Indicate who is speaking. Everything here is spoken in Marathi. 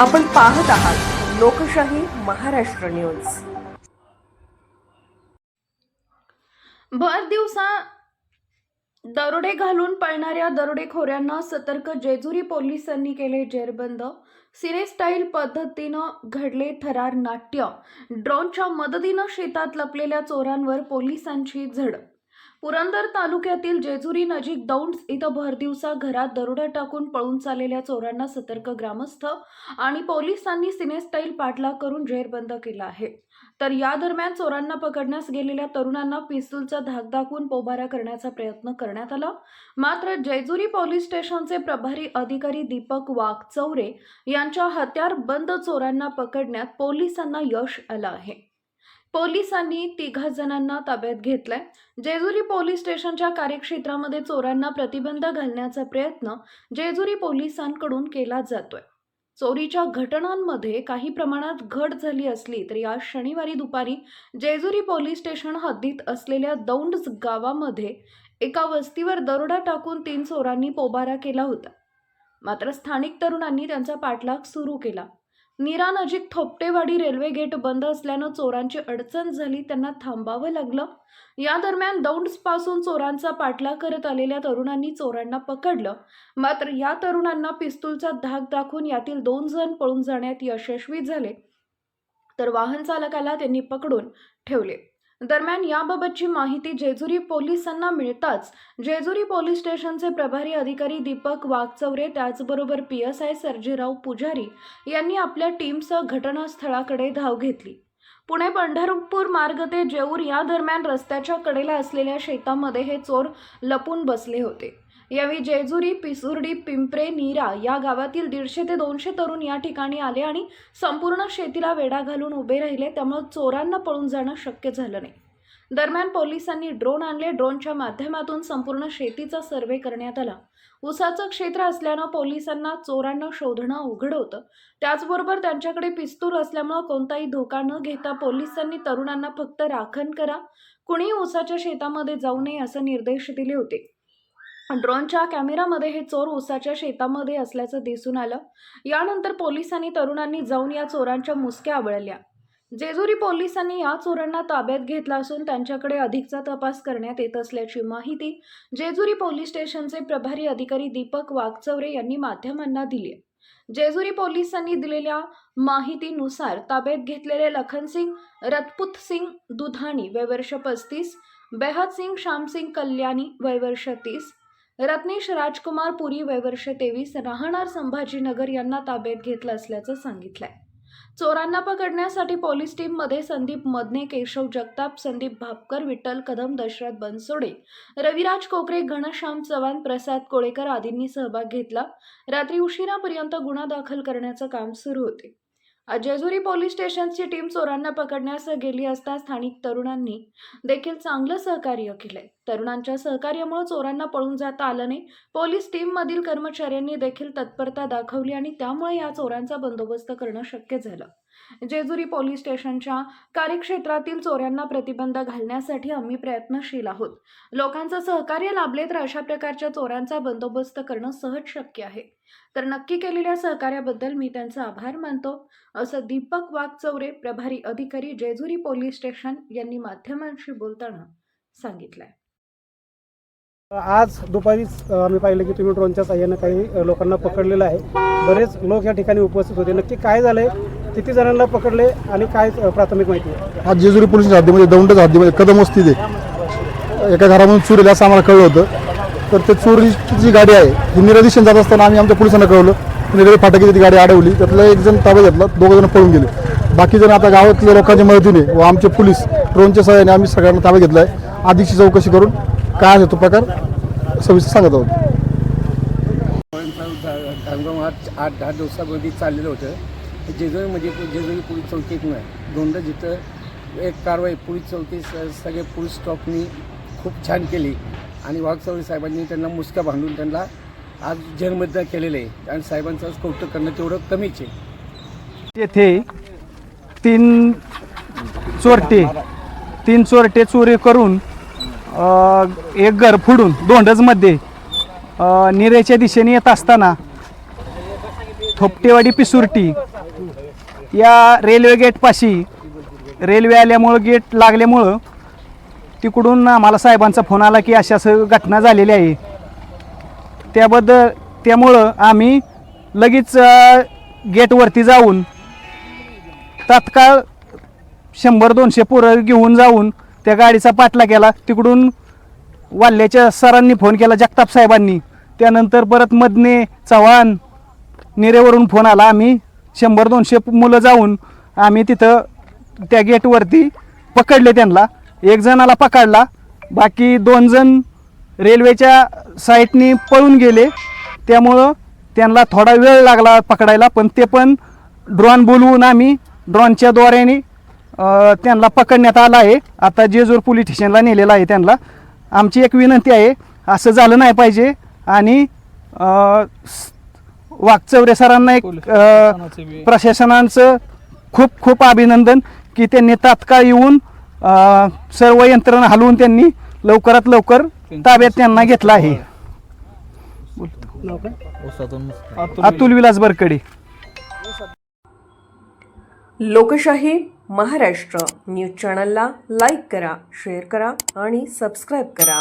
Speaker 1: आपण पाहत आहात लोकशाही महाराष्ट्र न्यूज.
Speaker 2: भर दिवसा दरोडे घालून पळणाऱ्या दरोडेखोऱ्यांना सतर्क जेजुरी पोलिसांनी केले जेरबंद. सिनेस्टाईल पद्धतीनं घडले थरार नाट्य. ड्रोनच्या मदतीनं शेतात लपलेल्या चोरांवर पोलिसांची झड पुरंदर तालुक्यातील जेजुरी नजीक दौंड इथं भरदिवसा घरात दरोडा टाकून पळून चाललेल्या चोरांना सतर्क ग्रामस्थ आणि पोलिसांनी सिनेस्टाईल पाठलाग करून जेरबंद केला आहे. तर या दरम्यान चोरांना पकडण्यास गेलेल्या तरुणांना पिस्तूलचा धाक दाखवून पोबारा करण्याचा प्रयत्न करण्यात आला. मात्र जेजुरी पोलीस स्टेशनचे प्रभारी अधिकारी दीपक वाघचौरे यांच्या हत्यार बंद चोरांना पकडण्यात पोलिसांना यश आलं आहे. पोलिसांनी तिघा जणांना ताब्यात घेतलाय. जेजुरी पोलीस स्टेशनच्या कार्यक्षेत्रामध्ये चोरांना प्रतिबंध घालण्याचा प्रयत्न जेजुरी पोलिसांकडून केला जातोय. चोरीच्या घटनांमध्ये काही प्रमाणात घट झाली असली तरी आज शनिवारी दुपारी जेजुरी पोलीस स्टेशन हद्दीत असलेल्या दौंड गावामध्ये एका वस्तीवर दरोडा टाकून तीन चोरांनी पोबारा केला होता. मात्र स्थानिक तरुणांनी त्यांचा पाठलाग सुरू केला. नीरा नजीक थोपटेवाडी रेल्वे गेट बंद असल्यानं चोरांची अडचण झाली त्यांना थांबावं लागलं. या दरम्यान दौंडपासून चोरांचा पाठलाग करत आलेल्या तरुणांनी चोरांना पकडलं. मात्र या तरुणांना पिस्तूलचा धाक दाखवून यातील दोन जण पळून जाण्यात यशस्वी झाले. तर वाहन चालकाला त्यांनी पकडून ठेवले. दरम्यान याबाबतची माहिती जेजुरी पोलिसांना मिळताच जेजुरी पोलीस स्टेशनचे प्रभारी अधिकारी दीपक वाघचौरे त्याचबरोबर पी एस आय सर्जेराव पुजारी यांनी आपल्या टीमसह घटनास्थळाकडे धाव घेतली. पुणे पंढरपूर मार्ग ते जेऊर या दरम्यान रस्त्याच्या कडेला असलेल्या शेतामध्ये हे चोर लपून बसले होते. यावेळी जेजुरी पिसुर्डी पिंपरे नीरा या गावातील दीडशे ते दोनशे तरुण या ठिकाणी आले आणि संपूर्ण शेतीला वेढा घालून उभे राहिले. त्यामुळे चोरांना पळून जाणं शक्य झालं नाही. दरम्यान पोलिसांनी ड्रोन आणले. ड्रोनच्या माध्यमातून संपूर्ण शेतीचा सर्वे करण्यात आला. उसाचं क्षेत्र असल्यानं पोलिसांना चोरांना शोधणं अवघड होतं. त्याचबरोबर त्यांच्याकडे पिस्तूल असल्यामुळं कोणताही धोका न घेता पोलिसांनी तरुणांना फक्त राखण करा. कुणी उसाच्या शेतामध्ये जाऊ नये असं निर्देश दिले होते. ड्रोनच्या कॅमेरामध्ये हे चोर उसाच्या शेतामध्ये असल्याचं दिसून आलं यानंतर पोलिसांनी तरुणांनी जाऊन या चोरांच्या मुसक्या आवळल्या जेजुरी पोलिसांनी या चोरांना ताब्यात घेतला असून त्यांच्याकडे अधिकचा तपास करण्यात येत असल्याची माहिती जेजुरी पोलीस स्टेशनचे प्रभारी अधिकारी दीपक वाघचौरे यांनी माध्यमांना दिली आहे. जेजुरी पोलिसांनी दिलेल्या माहितीनुसार ताब्यात घेतलेले लखनसिंग रतपुत सिंग दुधाणी वयवर्ष पस्तीस बेहद सिंग श्यामसिंग कल्याणी वयवर्ष तीस रत्नेश राजकुमार पुरी वयवर्ष तेवीस राहणार संभाजीनगर यांना ताब्यात घेतलं असल्याचं सांगितलंय. चोरांना पकडण्यासाठी पोलीस टीममध्ये संदीप मदने केशव जगताप संदीप भापकर विठ्ठल कदम दशरथ बनसोडे रविराज कोकरे घनश्याम चव्हाण प्रसाद कोळेकर आदींनी सहभाग घेतला. रात्री उशिरापर्यंत गुन्हा दाखल करण्याचं काम सुरू होते. जेजुरी पोलीस स्टेशनची टीम चोरांना पकडण्यास गेली असता स्थानिक तरुणांनी देखील चांगलं सहकार्य केलंय. तरुणांच्या सहकार्यामुळे चोरांना पळून जाता आलं नाही. पोलीस टीममधील कर्मचाऱ्यांनी देखील तत्परता दाखवली आणि त्यामुळे या चोरांचा बंदोबस्त करणं शक्य झालं. जेजुरी पोलीस स्टेशनच्या कार्यक्षेत्रातील चोऱ्यांना प्रतिबंध घालण्यासाठी आम्ही प्रयत्नशील आहोत. लोकांचं सहकार्य लाभले तर अशा प्रकारच्या चोरांचा बंदोबस्त करणं सहज शक्य आहे. तर नक्की केलेल्या सहकार्याबद्दल मी त्यांचा आभार मानतो. असं दीपक वाघचौरे प्रभारी अधिकारी जेजुरी पोलीस स्टेशन यांनी माध्यमांशी बोलताना सांगितलंय.
Speaker 3: आज दुपारीच आम्ही पाहिलं की तुम्ही ड्रोनच्या साह्यानं काही लोकांना पकडलेलं आहे. बरेच लोक या ठिकाणी उपस्थित होते. नक्की काय झालंय? किती जणांना पकडले आणि काय प्राथमिक माहिती आहे?
Speaker 4: आज जेजुरी पोलीस हद्दीमध्ये दौंडच हद्दीमध्ये कदम वस्ती ते एका घरामधून चोरी असं आम्हाला कळलं होतं. तर ते चोरीची जी गाडी आहे ही निरादिशन जात असताना आम्ही आमच्या पोलिसांना कळवलं. निराळी फाटकी ती गाडी अडवली. त्यातलं एक जण ताब्यात घेतला दोघं जण पळून गेले. बाकी जण आता गावातल्या लोकांच्या मदतीने व आमचे पोलीस ड्रोनच्या सहाय्याने आम्ही सगळ्यांना ताब्यात घेतला आहे आधीची चौकशी करून काय आहे तो प्रकार सविस्तर सांगत आहोत.
Speaker 5: आठ दहा दिवसामध्ये चाललेलं होतं. जेजुरीमध्ये म्हणजे जेजुरी पोलीस चौकीतनं दोनदा जिथं एक कारवाई पोलीस चौकी सगळे पोलीस स्टॉपनी खूप छान केली. आणि वाघचौरी साहेबांनी त्यांना मुसका बांधून त्यांना आज जेलमध्ये केलेलं. आहे आणि साहेबांचं कौतुक करणं तेवढं कमीच आहे.
Speaker 6: तेथे तीन चोरटे तीन चोरटे चोरी करून एक घर फोडून दोंडजमध्ये निरेच्या दिशेने येत असताना थोपटेवाडी पिसुर्टी या रेल्वे गेटपाशी रेल्वे आल्यामुळं गेट लागल्यामुळं तिकडून आम्हाला साहेबांचा फोन आला की अशा असं घटना झालेली आहे. त्याबद्दल त्यामुळं आम्ही लगेच गेटवरती जाऊन तात्काळ शंभर दोनशे पोरं घेऊन जाऊन त्या गाडीचा पाठला केला. तिकडून वाल्ल्याच्या सरांनी फोन केला जगताप साहेबांनी. त्यानंतर परत मदने चव्हाण निरेवरून फोन आला. आम्ही शंभर दोनशे मुलं जाऊन आम्ही तिथं त्या गेटवरती पकडले त्यांना. एक जणाला पकडला. बाकी दोन जण रेल्वेच्या साईटनी पळून गेले. त्यामुळं त्यांना थोडा वेळ लागला पकडायला पण ते पण ड्रॉन बोलवून आम्ही ड्रॉनच्या द्वारेने त्यांना पकडण्यात आला आहे. आता जेजूर पोलीस स्टेशनला नेलेला आहे त्यांना. आमची एक विनंती आहे असं झालं नाही पाहिजे. आणि वाकचौरे सरांना एक अ, प्रशासनाचं खूप खूप अभिनंदन की त्यांनी तात्काळ येऊन अ, सर्व यंत्रणा हलवून त्यांनी लवकरात लवकर ताब्यात त्यांना घेतलं आहे.
Speaker 3: नाव काय
Speaker 6: अतुल विलास बरकडे.
Speaker 1: लोकशाही महाराष्ट्र न्यूज चॅनलला लाईक करा शेअर करा आणि सबस्क्राईब करा.